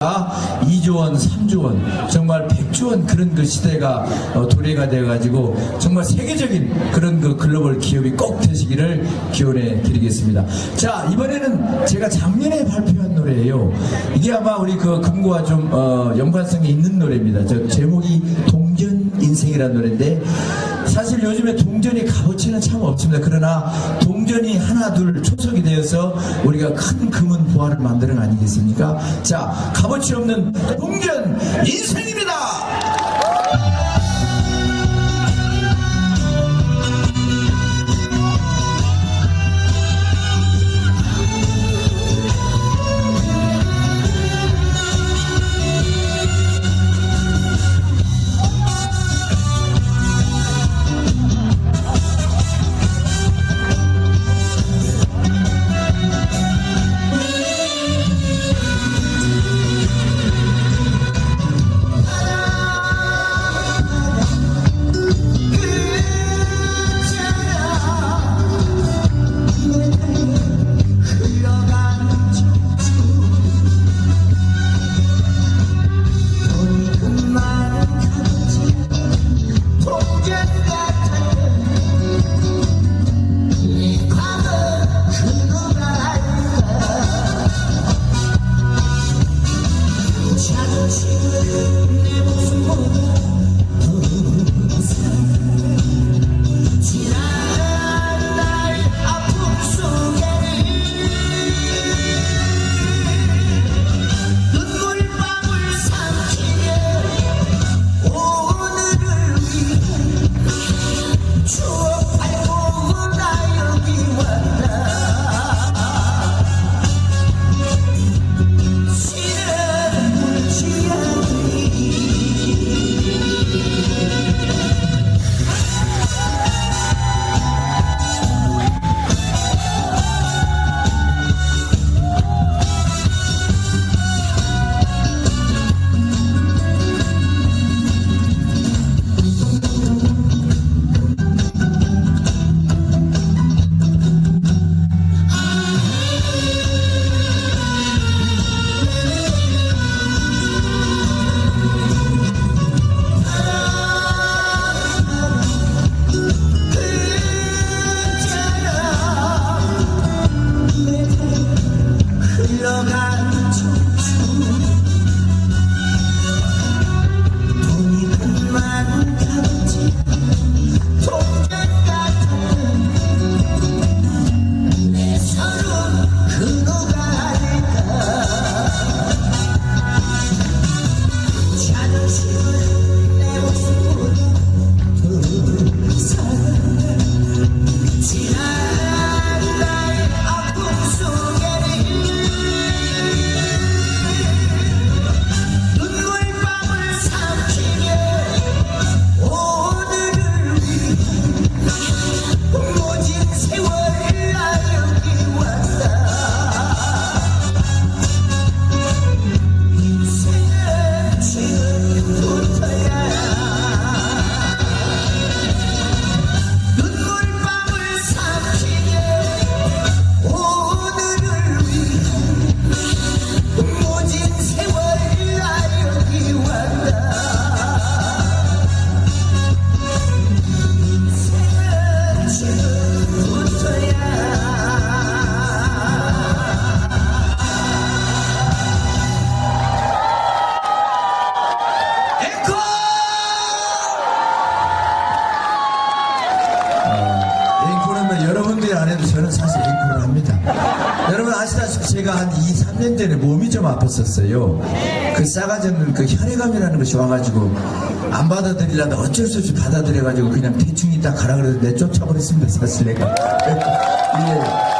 2조 원, 3조 원, 정말 100조 원 그런 그 시대가 어, 도래가 되어가지고 정말 세계적인 그런 그 글로벌 기업이 꼭 되시기를 기원해 드리겠습니다. 자, 이번에는 제가 작년에 발표한 노래예요. 이게 아마 우리 그 금고와 좀 어, 연관성이 있는 노래입니다. 저 제목이 동전 인생이라는 노래인데 사실 요즘에 동전이 값어치는 참 없습니다. 그러나 동전이 하나 둘 초석이 되어서 우리가 큰 금은 부활을 만드는 거 아니겠습니까? 자, 값어치 없는 동전 인생입니다. 앵콜! 앵콜은 뭐 여러분들이 안 해도 저는 사실 앵콜을 합니다. 여러분 아시다시피 제가 한 2, 3년 전에 몸이 좀 아팠었어요. 그 싸가지 없는 그 혈액암이라는 것이 와가지고 안 받아들이려다 어쩔 수 없이 받아들여가지고 그냥 대충 있다 가라 그래서 내 쫓아버렸습니다. 사실 내가. 예.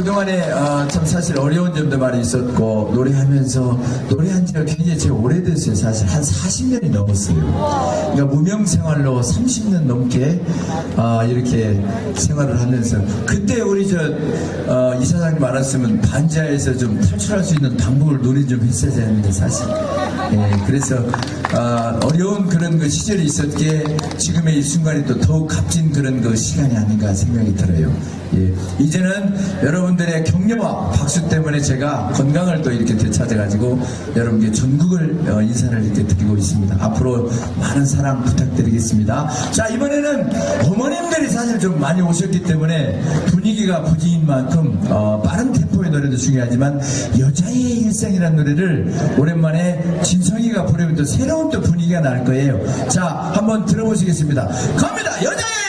어, 그동안에 어, 참 사실 어려운 점도 많이 있었고 노래하면서 노래한 지가 굉장히 제가 오래됐어요. 사실 한 40년이 넘었어요. 그러니까 무명 생활로 30년 넘게 어, 이렇게 생활을 하면서. 그때 우리 저 어, 이사장님 알았으면 반지하에서 좀 탈출할 수 있는 방법을 논의 좀 했어야 되는데 사실 예, 그래서 아, 어려운 그런 그 시절이 있었기에 지금의 이 순간이 또 더욱 값진 그런 그 시간이 아닌가 생각이 들어요. 예, 이제는 여러분들의 격려와 박수 때문에 제가 건강을 또 이렇게 되찾아가지고 여러분께 전국을 어, 인사를 이렇게 드리고 있습니다. 앞으로 많은 사랑 부탁드리겠습니다. 자, 이번에는 어머님들이 사실 좀 많이 오셨기 때문에 분위기가 부지인 만큼 어, 빠른 템포의 노래도 중요하지만 여자의 일상이라는 노래를 오랜만에 진 성이가 부르면 또 새로운 또 분위기가 날 거예요. 자, 한번 들어보시겠습니다. 갑니다. 여자의.